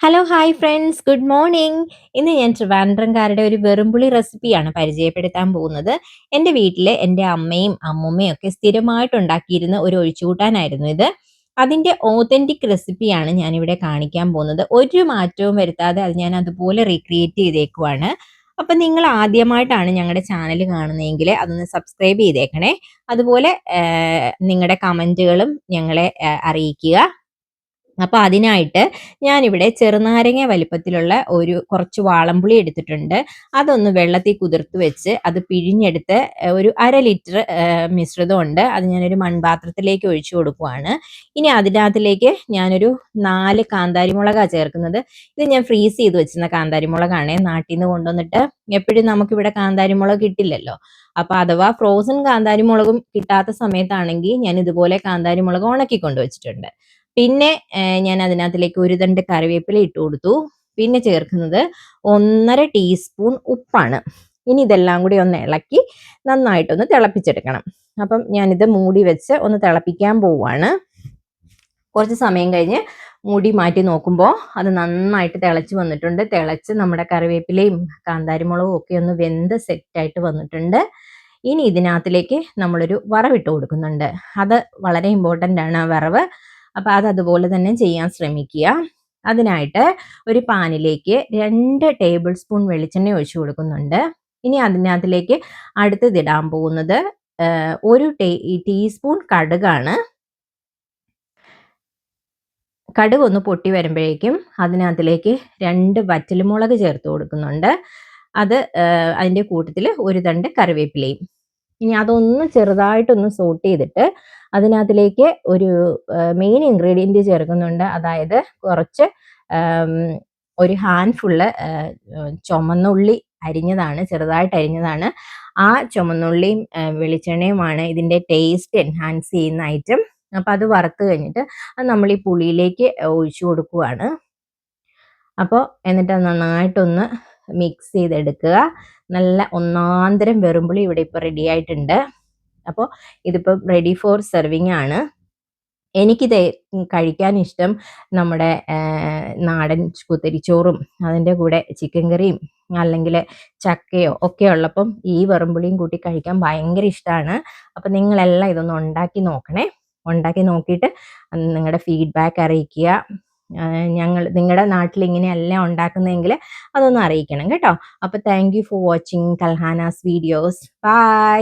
Hello hi friends good morning ഇന്ന് ഞാൻ ട്രിവാൻഡ്രംകാരുടെ ഒരു വെറുമ്പുളി റെസിപ്പിയാണ് പരിചയപ്പെടുത്താൻ പോകുന്നത്. എന്റെ വീട്ടിൽ എന്റെ അമ്മയും അമ്മുമ്മയും ഒക്കെ സ്ഥിരമായിട്ട് ഉണ്ടാക്കിയിരുന്ന ഒരു ഒഴിച്ചുകൂട്ടാനായിരുന്നു ഇത്. അതിന്റെ ഓതന്റിക് റെസിപ്പിയാണ് ഞാനിവിടെ കാണിക്കാൻ പോകുന്നത്. ഒരു മാറ്റവും വരുത്താതെ അത് ഞാൻ അതുപോലെ റീക്രിയേറ്റ് ചെയ്തേക്കുവാണ്. അപ്പം നിങ്ങൾ ആദ്യമായിട്ടാണ് ഞങ്ങളുടെ ചാനൽ കാണുന്നതെങ്കിൽ അതൊന്ന് സബ്സ്ക്രൈബ് ചെയ്തേക്കണേ. അതുപോലെ നിങ്ങളുടെ കമന്റുകളും ഞങ്ങളെ അറിയിക്കുക. അപ്പോൾ അതിനായിട്ട് ഞാനിവിടെ ചെറുനാരങ്ങ വലിപ്പത്തിലുള്ള ഒരു കുറച്ച് വാളംപുളി എടുത്തിട്ടുണ്ട്. അതൊന്ന് വെള്ളത്തിൽ കുതിർത്ത് വെച്ച് അത് പിഴിഞ്ഞെടുത്ത് ഒരു അര ലിറ്റർ മിശ്രിതമുണ്ട്. അത് ഞാനൊരു മൺപാത്രത്തിലേക്ക് ഒഴിച്ചു കൊടുക്കുവാണ്. ഇനി അതിനകത്തിലേക്ക് ഞാനൊരു നാല് കാന്താരിമുളകാണ് ചേർക്കുന്നത്. ഇത് ഞാൻ ഫ്രീസ് ചെയ്ത് വെച്ചിരുന്ന കാന്താരിമുളകാണ്. നാട്ടിൽ നിന്ന് കൊണ്ടുവന്നിട്ട് എപ്പോഴും നമുക്കിവിടെ കാന്താരിമുളക് കിട്ടില്ലല്ലോ. അപ്പൊ അഥവാ ഫ്രോസൺ കാന്താരിമുളകും കിട്ടാത്ത സമയത്താണെങ്കിൽ ഞാൻ ഇതുപോലെ കാന്താരിമുളക് ഉണക്കി കൊണ്ടുവച്ചിട്ടുണ്ട് പിന്നെ ഞാൻ അതിനകത്തിലേക്ക് ഒരു തണ്ട് കറിവേപ്പില ഇട്ട് കൊടുത്തു. പിന്നെ ചേർക്കുന്നത് ഒന്നര ടീസ്പൂൺ ഉപ്പാണ്. ഇനി ഇതെല്ലാം കൂടി ഒന്ന് ഇളക്കി നന്നായിട്ടൊന്ന് തിളപ്പിച്ചെടുക്കണം. അപ്പം ഞാനിത് മൂടി വെച്ച് ഒന്ന് തിളപ്പിക്കാൻ പോവാണ്. കുറച്ച് സമയം കഴിഞ്ഞ് മൂടി മാറ്റി നോക്കുമ്പോൾ അത് നന്നായിട്ട് തിളച്ച് വന്നിട്ടുണ്ട്. തിളച്ച് നമ്മുടെ കറിവേപ്പിലയും കാന്താരിമുളകും ഒക്കെ ഒന്ന് വെന്ത് സെറ്റായിട്ട് വന്നിട്ടുണ്ട്. ഇനി ഇതിനകത്തിലേക്ക് നമ്മളൊരു വറവിട്ട് കൊടുക്കുന്നുണ്ട്. അത് വളരെ ഇമ്പോർട്ടന്റ് ആണ് ആ വറവ്. അപ്പോൾ അത് അതുപോലെ തന്നെ ചെയ്യാൻ ശ്രമിക്കുക. അതിനായിട്ട് ഒരു പാനിലേക്ക് രണ്ട് ടേബിൾ സ്പൂൺ വെളിച്ചെണ്ണ ഒഴിച്ചു കൊടുക്കുന്നുണ്ട്. ഇനി അതിനകത്തിലേക്ക് അടുത്തതിടാൻ പോകുന്നത് ഒരു ടീ ടീസ്പൂൺ കടുകാണ്. കടുക് ഒന്ന് പൊട്ടി വരുമ്പോഴേക്കും അതിനകത്തിലേക്ക് രണ്ട് വറ്റൽമുളക് ചേർത്ത് കൊടുക്കുന്നുണ്ട്. അത് അതിന്റെ കൂട്ടത്തിൽ ഒരു തണ്ട് കറിവേപ്പിലയും. ഇനി അതൊന്ന് ചെറുതായിട്ടൊന്ന് സോട്ട് ചെയ്തിട്ട് അതിനകത്തിലേക്ക് ഒരു മെയിൻ ഇൻഗ്രീഡിയന്റ് ചേർക്കുന്നുണ്ട്. അതായത് കുറച്ച് ഒരു ഹാൻഡ് ഫുള്ള് ചുമന്നുള്ളി അരിഞ്ഞതാണ് ചെറുതായിട്ട് അരിഞ്ഞതാണ്. ആ ചുമന്നുള്ളിയും വെളിച്ചെണ്ണയുമാണ് ഇതിന്റെ ടേസ്റ്റ് എൻഹാൻസ് ചെയ്യുന്ന ഐറ്റം അപ്പോൾ അത് വറുത്ത് കഴിഞ്ഞിട്ട് അത് നമ്മൾ ഈ പുളിയിലേക്ക് ഒഴിച്ചു കൊടുക്കുവാണ്. അപ്പോൾ എന്നിട്ട് നന്നായിട്ടൊന്ന് മിക്സ് ചെയ്തെടുക്കുക. നല്ല ഒന്നാന്തരം വെറുമ്പുളി ഇവിടെ ഇപ്പോൾ റെഡി ആയിട്ടുണ്ട്. അപ്പോൾ ഇതിപ്പോൾ റെഡി ഫോർ സെർവിങ് ആണ്. എനിക്കിത് കഴിക്കാൻ ഇഷ്ടം നമ്മുടെ നാടൻ കുത്തരിച്ചോറും അതിന്റെ കൂടെ ചിക്കൻ കറിയും അല്ലെങ്കിൽ ചക്കയോ ഒക്കെ ഉള്ളപ്പം ഈ വെറുമ്പുളിയും കൂട്ടി കഴിക്കാൻ ഭയങ്കര ഇഷ്ടമാണ് അപ്പം നിങ്ങളെല്ലാം ഇതൊന്ന് ഉണ്ടാക്കി നോക്കണേ. ഉണ്ടാക്കി നോക്കിയിട്ട് നിങ്ങളുടെ ഫീഡ്ബാക്ക് അറിയിക്കുക. ഞങ്ങൾ നിങ്ങളുടെ നാട്ടിൽ ഇങ്ങനെയല്ല ഉണ്ടാക്കുന്നതെങ്കിൽ അതൊന്ന് അറിയിക്കണം കേട്ടോ. അപ്പോൾ thank for watching കൽഹാനാസ് videos by